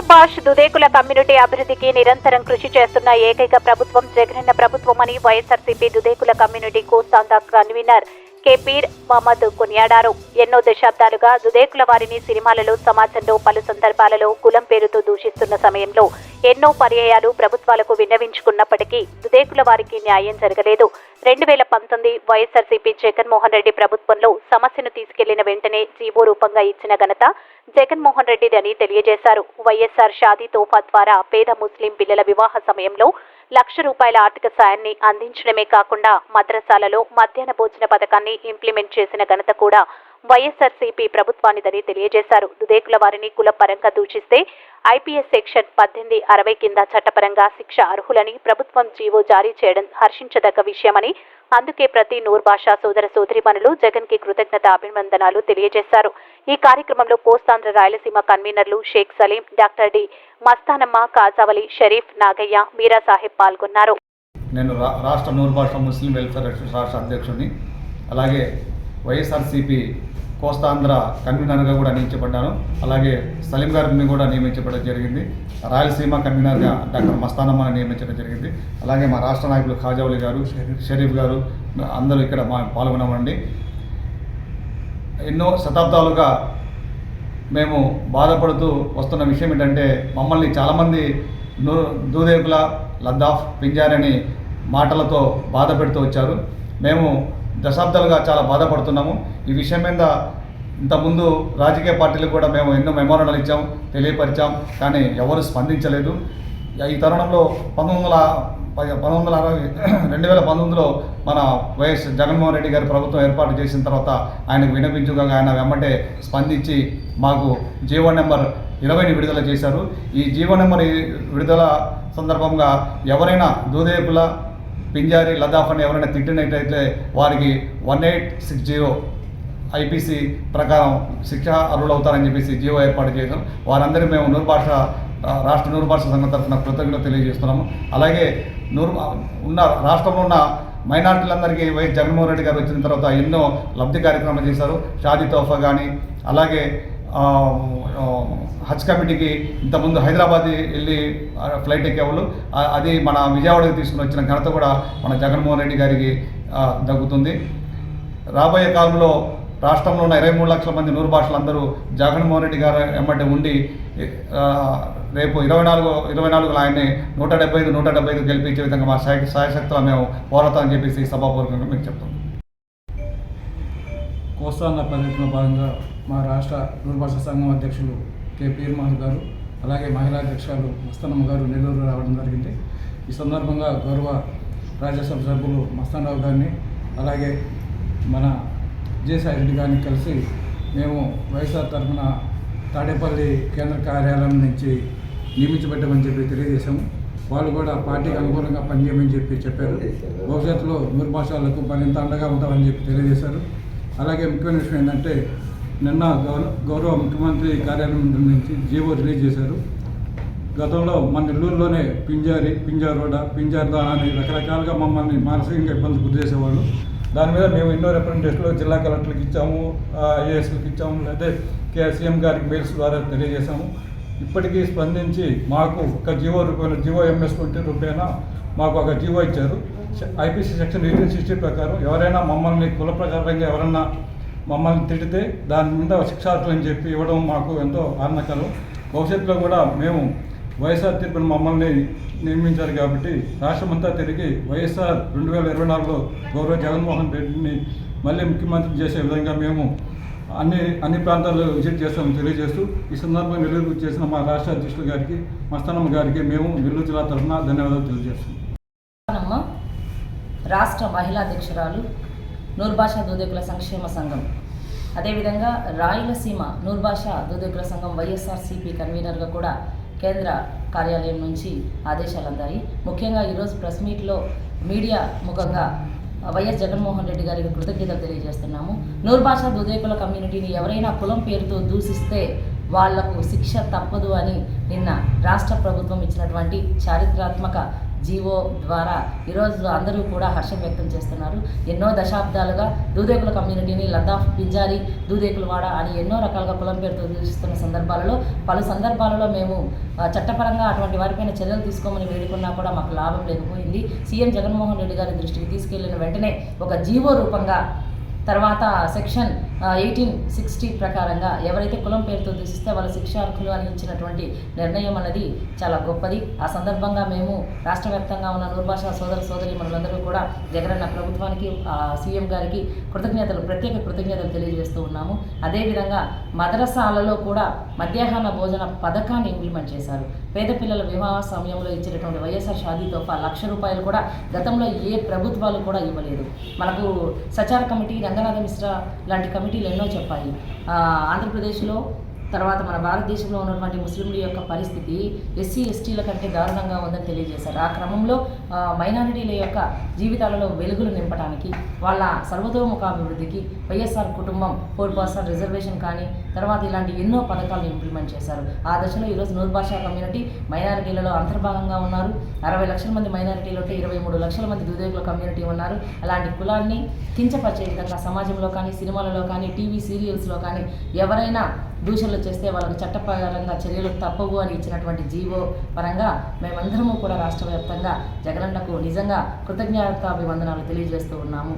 Dudekula community అభివృద్ధికి నిరంతరం కృషి చేస్తున్న ఏకైక ప్రభుత్వం Jagananna ప్రభుత్వమని YSRCP Dudekula community Kostandhra convener కెపీర్ Mohammed కొనియాడారు. ఎన్నో దశాబ్దాలుగా దుదేకుల వారిని సినిమాలలో సమాజంలో పలు సందర్భాలలో కులం పేరుతో దూషిస్తున్న సమయంలో ఎన్నో పర్యాయాలు ప్రభుత్వాలకు విన్నవించుకున్నప్పటికీ దుదేకుల వారికి న్యాయం జరగలేదు. రెండు వేల పంతొమ్మిది వైఎస్ఆర్సీపీ జగన్మోహన్ రెడ్డి ప్రభుత్వంలో సమస్యను తీసుకెళ్ళిన వెంటనే జీవో రూపంగా ఇచ్చిన ఘనత జగన్మోహన్ రెడ్డిదని తెలియజేశారు. వైఎస్ఆర్ షాదీ తోఫా ద్వారా పేద ముస్లిం పిల్లల వివాహ సమయంలో లక్ష రూపాయల ఆర్థిక సాయాన్ని అందించడమే కాకుండా మద్రసాలలో మధ్యాహ్న భోజన పథకాన్ని ఇంప్లిమెంట్ చేసిన ఘనత కూడా వైఎస్ఆర్సీపీ ప్రభుత్వానిదని తెలియజేశారు. దుదేకుల వారిని కులపరంగా దూషిస్తే ఐపీఎస్ సెక్షన్ పద్దెనిమిది అరవై కింద చట్టపరంగా శిక్ష అర్హులని ప్రభుత్వం జీవో జారీ చేయడం హర్షించదగ్గ విషయమని అందుకే ప్రతి నూర్ భాషా సోదర సోదరిమణులు జగన్కి కృతజ్ఞత అభినందనాలు తెలియజేశారు. ఈ కార్యక్రమంలో కోస్తాంధ్ర రాయలసీమ కన్వీనర్లు షేక్ సలీం డాక్టర్ డి మస్తానమ్మ కాజావలి షరీఫ్ నాగయ్య మీరా సాహెబ్ పాల్గొన్నారు. నేను రా రాష్ట్ర నూరు భాష ముస్లిం వెల్ఫేర్ రాష్ట్ర అధ్యక్షుడిని. అలాగే వైఎస్ఆర్సీపీ కోస్తాంధ్ర కన్వీనర్గా కూడా నియమించబడ్డాను. అలాగే సలీం గారిని కూడా నియమించబడడం జరిగింది. రాయలసీమ కన్వీనర్గా డాక్టర్ మస్తానమ్మని నియమించడం జరిగింది. అలాగే మా రాష్ట్ర నాయకులు ఖాజావలి గారు షరీఫ్ గారు అందరూ ఇక్కడ మా పాల్గొనవండి. ఎన్నో శతాబ్దాలుగా మేము బాధపడుతూ వస్తున్న విషయం ఏంటంటే మమ్మల్ని చాలామంది నూ దూదేకుల లద్దాఫ్ పింజార్ అని మాటలతో బాధ పెడుతూ వచ్చారు. మేము దశాబ్దాలుగా చాలా బాధపడుతున్నాము. ఈ విషయం మీద ఇంతకుముందు రాజకీయ పార్టీలకు కూడా మేము ఎన్నో మెమోరాండాలు ఇచ్చాం తెలియపరిచాం. కానీ ఎవరు స్పందించలేదు. ఈ తరుణంలో పంతొమ్మిది వందల పంతొమ్మిది వందల అరవై రెండు వేల పంతొమ్మిదిలో మన వైఎస్ జగన్మోహన్ రెడ్డి గారి ప్రభుత్వం ఏర్పాటు చేసిన తర్వాత ఆయనకు వినిపించుగా ఆయన వెంబటే స్పందించి మాకు జీవో నెంబర్ ఇరవైని విడుదల చేశారు. ఈ జీవో నెంబర్ విడుదల సందర్భంగా ఎవరైనా దూదేపుల పింజారి లదాఫ్ అని ఎవరైనా తిట్టినట్టయితే వారికి one eight six zero IPC ప్రకారం శిక్ష అర్హులవుతారని చెప్పేసి జీవో ఏర్పాటు చేశాం. వారందరూ మేము నూరు భాష రాష్ట్ర నూరు భాష సంఘం తరఫున కృతజ్ఞత తెలియజేస్తున్నాము. అలాగే నూరు ఉన్న రాష్ట్రంలో ఉన్న మైనార్టీలందరికీ వైఎస్ జగన్మోహన్ రెడ్డి గారు వచ్చిన తర్వాత ఎన్నో లబ్ధి కార్యక్రమాలు చేశారు. షాదీ తోఫా కానీ అలాగే హజ్ కమిటీకి ఇంతకుముందు హైదరాబాద్ వెళ్ళి ఫ్లైట్ ఎక్కేవాళ్ళు. అది మన విజయవాడకి తీసుకుని వచ్చిన ఘనత కూడా మన జగన్మోహన్ రెడ్డి గారికి దక్కుతుంది. రాబోయే కాలంలో రాష్ట్రంలో ఉన్న ఇరవై మూడు లక్షల మంది నూరు భాషలందరూ జగన్మోహన్ రెడ్డి గారు ఎమ్మటి ఉండి రేపు ఇరవై నాలుగు ఇరవై నాలుగు ఆయన్ని నూట డెబ్బై ఐదు నూట డెబ్బై ఐదు గెలిపించే విధంగా మా సాయ సాయశక్తులు మేము పోరాటం చెప్పేసి సభాపూర్వకంగా మీకు చెప్తాం కోస్తాంధ్ర పర్యటన భాగంగా మా రాష్ట్ర దూరభాష సంఘం అధ్యక్షులు కె. పీర్ గారు అలాగే మహిళా అధ్యక్షులు మస్తానమ్మ గారు నెల్లూరు రావడం జరిగింది. ఈ సందర్భంగా గౌరవ రాజ్యసభ సభ్యులు మస్తానరావు గారిని అలాగే మన విజయసాయి రెడ్డి గారిని కలిసి మేము వైఎస్ఆర్ తరఫున తాడేపల్లి కేంద్ర కార్యాలయం నుంచి నియమించబడ్డామని చెప్పి తెలియజేశాము వాళ్ళు కూడా పార్టీకి అనుకూలంగా పనిచేయమని చెప్పి చెప్పారు. భవిష్యత్తులో నూరు భాషలకు మరింత అండగా ఉంటామని చెప్పి తెలియజేశారు. అలాగే ముఖ్యమైన విషయం ఏంటంటే నిన్న గౌరవ గౌరవ ముఖ్యమంత్రి కార్యాలయం నుంచి జీవో రిలీజ్ చేశారు. గతంలో మన నెల్లూరులోనే పింజారి పింజారోడ పింజార్దా అని రకరకాలుగా మమ్మల్ని మానసికంగా ఇబ్బంది గురి చేసేవాళ్ళు. దాని మీద మేము ఎన్నో రిప్రజెంటేషన్లు జిల్లా కలెక్టర్లకు ఇచ్చాము ఐఏఎస్లకు ఇచ్చాము లేదా కే సీఎం గారికి మెయిల్స్ ద్వారా తెలియజేశాము. ఇప్పటికీ స్పందించి మాకు ఒక జీవో రూపాయలు జీవో ఎంఎస్ ట్వంటీ రూపాయన మాకు ఒక జీవో ఇచ్చారు. ఐపీసీ సెక్షన్ ఎయిటీన్ సిక్స్టీ ప్రకారం ఎవరైనా మమ్మల్ని కుల ప్రకారంగా ఎవరన్నా మమ్మల్ని తిడితే దాని మీద శిక్షార్థులు అని చెప్పి ఇవ్వడం మాకు ఎంతో ఆనందకరం భవిష్యత్తులో కూడా మేము వైఎస్ఆర్ తీర్పును మమ్మల్ని నియమించారు కాబట్టి రాష్ట్రమంతా తిరిగి వైఎస్ఆర్ రెండు వేల ఇరవై నాలుగులో గౌరవ జగన్మోహన్ రెడ్డిని మళ్ళీ ముఖ్యమంత్రి చేసే విధంగా మేము అన్ని అన్ని ప్రాంతాల్లో విజిట్ చేస్తామని తెలియజేస్తూ ఈ సందర్భంగా నెల్లూరు చేసిన మా రాష్ట్ర అధ్యక్షులు గారికి మస్తానమ్మ గారికి మేము నెల్లూరు జిల్లా తరఫున ధన్యవాదాలు తెలియజేస్తున్నాం. రాష్ట్ర మహిళా అధ్యక్షురాలు నూర్భాష దూదేకుల సంక్షేమ సంఘం. అదేవిధంగా రాయలసీమ నూర్భాష దూదేకుల సంఘం వైఎస్ఆర్సీపీ కన్వీనర్గా కూడా కేంద్ర కార్యాలయం నుంచి ఆదేశాలు అందాయి. ముఖ్యంగా ఈరోజు ప్రెస్ మీట్లో మీడియా ముఖంగా వైఎస్ జగన్మోహన్ రెడ్డి గారికి కృతజ్ఞతలు తెలియజేస్తున్నాము. నూర్భాషా దుదేకుల కమ్యూనిటీని ఎవరైనా కులం పేరుతో దూషిస్తే వాళ్ళకు శిక్ష తప్పదు అని నిన్న రాష్ట్ర ప్రభుత్వం ఇచ్చినటువంటి చారిత్రాత్మక జీవో ద్వారా. ఈరోజు అందరూ కూడా హర్షం వ్యక్తం చేస్తున్నారు. ఎన్నో దశాబ్దాలుగా దూదేకుల కమ్యూనిటీని లద్దాఫ్ పింజారి దూదేకులవాడ అని ఎన్నో రకాలుగా కులం పేరుతో దూషిస్తున్న సందర్భాలలో పలు సందర్భాలలో మేము చట్టపరంగా అటువంటి వారిపైన చర్యలు తీసుకోమని వేడుకున్నా కూడా మాకు లాభం లేకపోయింది. సీఎం జగన్మోహన్ రెడ్డి గారి దృష్టికి తీసుకెళ్ళిన వెంటనే ఒక జీవో రూపంగా తర్వాత సెక్షన్ ఎయిటీన్ సిక్స్టీ ప్రకారంగా ఎవరైతే కులం పేరుతో దూషిస్తే వాళ్ళ శిక్షార్హులు అని ఇచ్చినటువంటి నిర్ణయం అన్నది చాలా గొప్పది. ఆ సందర్భంగా మేము రాష్ట్ర వ్యాప్తంగా ఉన్న నూర్భాష సోదర సోదరి మనందరూ కూడా జగనన్న ప్రభుత్వానికి సీఎం గారికి కృతజ్ఞతలు ప్రత్యేక కృతజ్ఞతలు తెలియజేస్తూ ఉన్నాము. అదేవిధంగా మదరసాలలో కూడా మధ్యాహ్న భోజన పథకాన్ని ఇంప్లిమెంట్ చేశారు. పేద పిల్లల వివాహ సమయంలో ఇచ్చినటువంటి వైఎస్ఆర్ షాదీ తోఫా లక్ష రూపాయలు కూడా గతంలో ఏ ప్రభుత్వాలు కూడా ఇవ్వలేదు. మనకు సచార కమిటీ రంగనాథ మిశ్రా లాంటి కమిటీ కమిటీలు ఎన్నో చెప్పాయి. ఆంధ్రప్రదేశ్లో తర్వాత మన భారతదేశంలో ఉన్నటువంటి ముస్లింల యొక్క పరిస్థితి ఎస్సీ ఎస్టీల కంటే దారుణంగా ఉందని తెలియజేశారు. ఆ క్రమంలో మైనారిటీల యొక్క జీవితాలలో వెలుగులు నింపడానికి వాళ్ళ సర్వతోముఖాభివృద్ధికి వైఎస్ఆర్ కుటుంబం ఫోర్ పర్సెంట్ రిజర్వేషన్ కానీ తర్వాత ఇలాంటి ఎన్నో పథకాలను ఇంప్లిమెంట్ చేశారు. ఆ దశలో ఈరోజు నూరు భాషా కమ్యూనిటీ మైనారిటీలలో అంతర్భాగంగా ఉన్నారు. అరవై లక్షల మంది మైనారిటీలు ఉంటే ఇరవై మూడు లక్షల మంది దుదేకుల కమ్యూనిటీ ఉన్నారు. అలాంటి కులాన్ని కించపరిచే విధంగా సమాజంలో కానీ సినిమాలలో కానీ టీవీ సీరియల్స్లో కానీ ఎవరైనా దూషణలు చేస్తే వాళ్ళకు చట్టపరంగా చర్యలు తప్పవు అని ఇచ్చినటువంటి జీవో పరంగా మేమందరము కూడా రాష్ట్ర వ్యాప్తంగా జగనన్నకు నిజంగా కృతజ్ఞతాభివందనాలు తెలియజేస్తూ ఉన్నాము.